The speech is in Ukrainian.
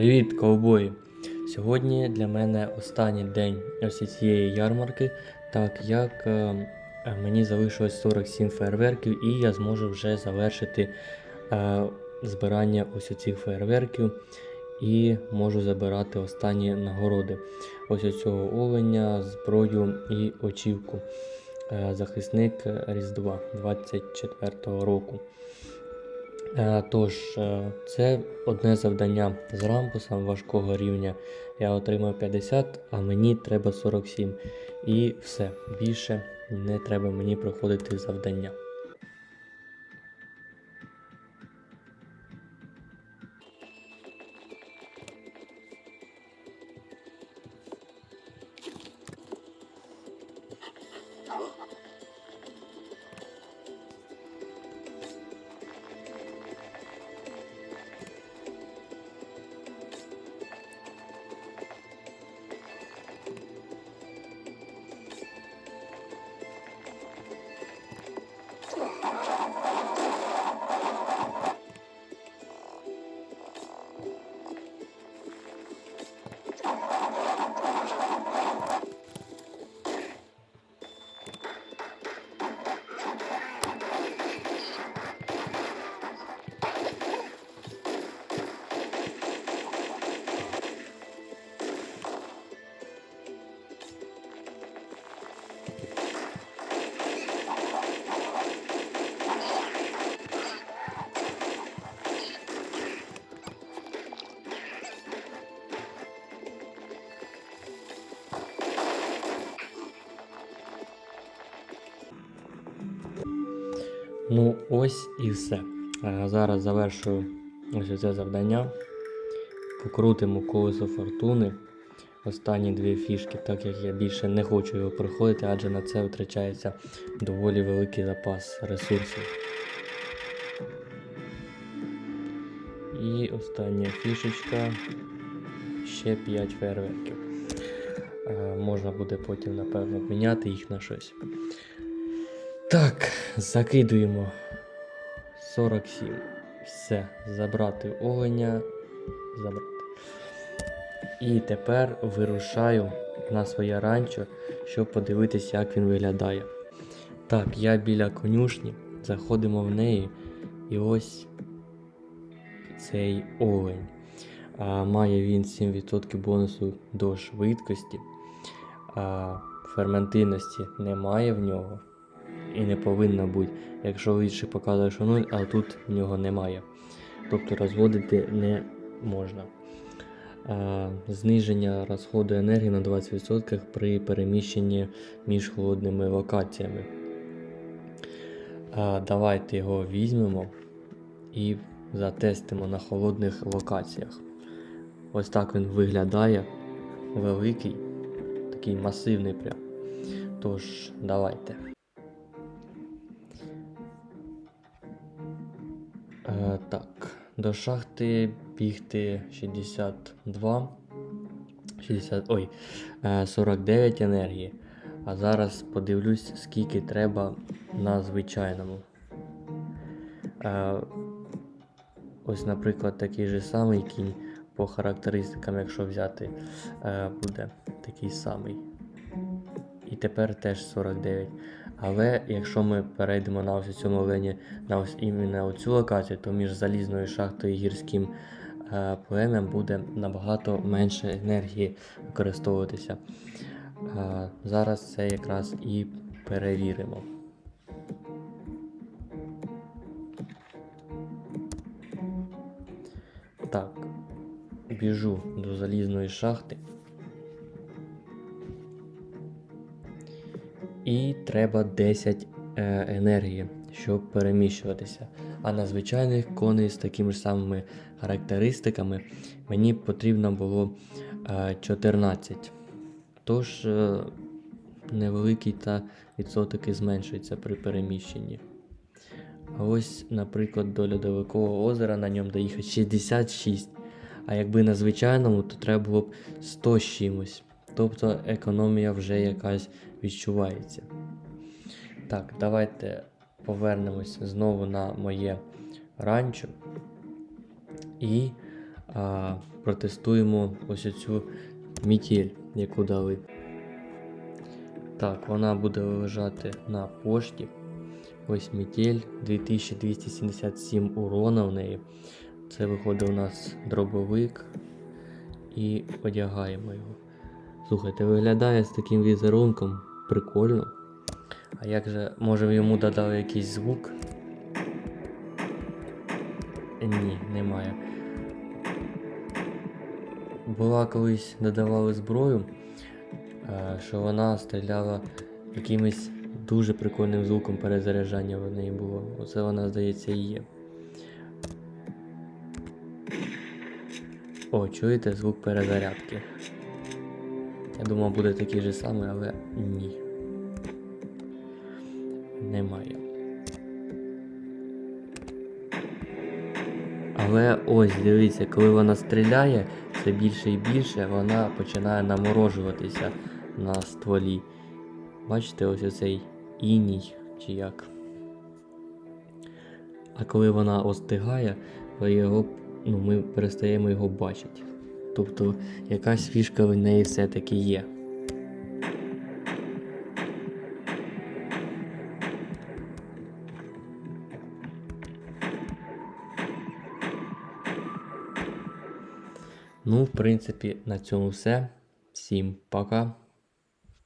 Привіт, ковбої! Сьогодні для мене останній день ось цієї ярмарки, так як е, е, мені залишилось 47 фейерверків і я зможу вже завершити е, збирання ось цих фейерверків і можу забирати останні нагороди. Ось у цього оленя, зброю і очівку. Е, захисник Різдва 24-го року. Е, Тож, е, це одне завдання з рампусом важкого рівня. Я отримав 50, а мені треба 47. І все. Більше не треба мені проходити завдання. Ну, ось і все. Е, Зараз завершую ось це завдання. Покрутимо колесо фортуни. Останні дві фішки, так як я більше не хочу його проходити, адже на це витрачається доволі великий запас ресурсів. І остання фішечка. Ще 5 фейерверків. Е, Можна буде потім, напевно, міняти їх на щось. Так, закидуємо 47. Все, забрати оленя. Забрати. І тепер вирушаю на своє ранчо, щоб подивитися, як він виглядає. Так, я біля конюшні, заходимо в неї, і ось цей олень. А, має він 7% бонусу до швидкості. А, ферментивності немає в нього і не повинно бути, якщо інший показує, що 0, а тут в нього немає. Тобто розводити не можна. А, зниження розходу енергії на 20% при переміщенні між холодними локаціями. А, давайте його візьмемо і затестимо на холодних локаціях. Ось так він виглядає. Великий, такий масивний прям. Тож, давайте. Е, так, до шахти бігти 62. 60, ой, е, 49 енергії. А зараз подивлюсь, скільки треба на звичайному. Е, ось, наприклад, такий же самий кінь по характеристикам, якщо взяти, е, буде такий самий. І тепер теж 49. Але якщо ми перейдемо на ось цьому олені на ось іменно цю локацію, то між залізною шахтою і гірським е, плем'ям буде набагато менше енергії використовуватися. Е, зараз це якраз і перевіримо. Так, біжу до залізної шахти. І треба 10 е, енергії, щоб переміщуватися. А на звичайних коней з такими ж самими характеристиками мені потрібно було е, 14. Тож е, невеликий та відсоток і зменшується при переміщенні. А ось, наприклад, до льодовикового озера на ньому доїхати 66. А якби на звичайному, то треба було б 100 з чимось. Тобто економія вже якась відчувається. Так, давайте повернемось знову на моє ранчо. І а, протестуємо ось цю мітіль, яку дали. Так, вона буде лежати на пошті. Ось мітель 2277 урона в неї. Це виходить у нас дробовик. І одягаємо його. Слухайте, виглядає з таким візерунком прикольно. А як же, може йому додали якийсь звук? Ні, немає. Була колись додавали зброю, е, що вона стріляла якимось дуже прикольним звуком перезаряджання в неї було. Оце вона, здається, і є. О, чуєте звук перезарядки? Я думав, буде такий же самий, але ні. Немає. Але ось дивіться, коли вона стріляє, все більше і більше вона починає наморожуватися на стволі. Бачите, ось оцей іній чи як. А коли вона остигає, то його, ну, ми перестаємо його бачити. Тобто якась фішка в неї все-таки є. Ну, в принципі, на цьому все. Всім пока.